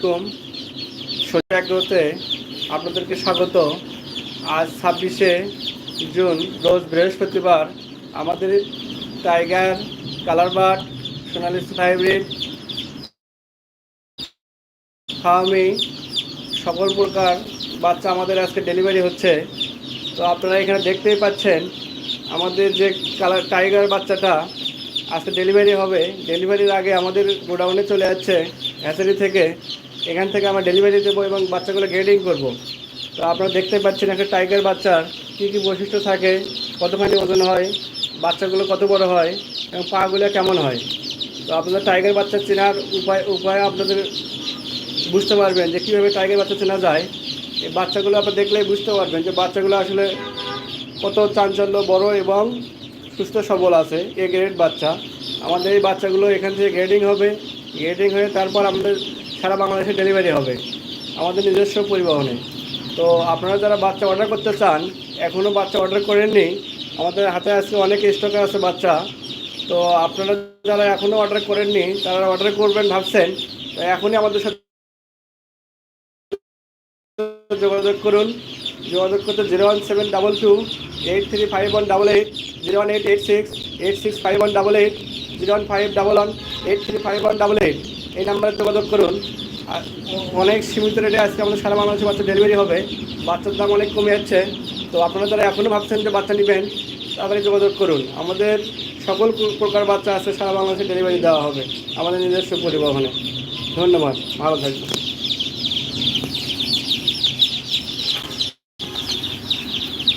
আলাইকুম সোজা এগ্রোতে আপনাদেরকে স্বাগত। আজ ছাব্বিশে জুন, রোজ বৃহস্পতিবার আমাদের টাইগার কালার বার্ড সোনালি হাইব্রিড ফার্মি সকল প্রকার বাচ্চা আমাদের আজকে ডেলিভারি হচ্ছে। তো আপনারা এখানে দেখতেই পাচ্ছেন, আমাদের যে কালার টাইগার বাচ্চাটা আজকে ডেলিভারি হবে। ডেলিভারির আগে আমাদের গোডাউনে চলে যাচ্ছে, হ্যাচারি থেকে। এখান থেকে আমরা ডেলিভারি দেবো এবং বাচ্চাগুলো গ্রেডিং করব। তো আপনারা দেখতে পাচ্ছেন একটা টাইগার বাচ্চার কী কী বৈশিষ্ট্য থাকে কতখানি ওজন হয়, বাচ্চাগুলো কত বড় হয়, এবং পাগুলো কেমন হয়। তো আপনাদের টাইগার বাচ্চা চেনার উপায় উপায় আপনাদের বুঝতে পারবেন যে কীভাবে টাইগার বাচ্চা চেনা যায়। এই বাচ্চাগুলো আপনার দেখলেই বুঝতে পারবেন যে বাচ্চাগুলো আসলে কত চাঞ্চল্য বড় এবং সুস্থ সবল আছে, এ গ্রেড বাচ্চা। আমাদের এই বাচ্চাগুলো এখান থেকে গ্রেডিং হবে। গ্রেডিং হয়ে তারপর আমাদের সারা বাংলাদেশে ডেলিভারি হবে। আমাদের নিজস্ব পরিবহনে। তো আপনারা যারা বাচ্চা অর্ডার করতে চান এখনও বাচ্চা অর্ডার করেননি, আমাদের হাতে আজকে অনেক স্টকে আছে বাচ্চা। তো আপনারা যারা এখনও অর্ডার করেননি, তারা অর্ডার করবেন ভাবছেন, তো এখনই আমাদের সাথে যোগাযোগ করুন। যোগাযোগ করতে zero one seven double two, eight three five one double eight, zero one eight eight six eight six five one double eight. Zero one five double one eight three five one double eight. এই নাম্বারে যোগাযোগ করুন। আর অনেক সীমিত রেটে আজকে আমাদের সারা বাংলাদেশে বাচ্চা ডেলিভারি হবে। বাচ্চার দাম অনেক কমে যাচ্ছে। তো আপনারা যারা এখনও ভাবছেন যে বাচ্চা নেবেন, তাড়াতাড়ি যোগাযোগ করুন। আমাদের সকল প্রকার বাচ্চা আছে, সারা বাংলাদেশে ডেলিভারি দেওয়া হবে। আমাদের নিজস্ব পরিবহনে। ধন্যবাদ। ভালো থাকবেন।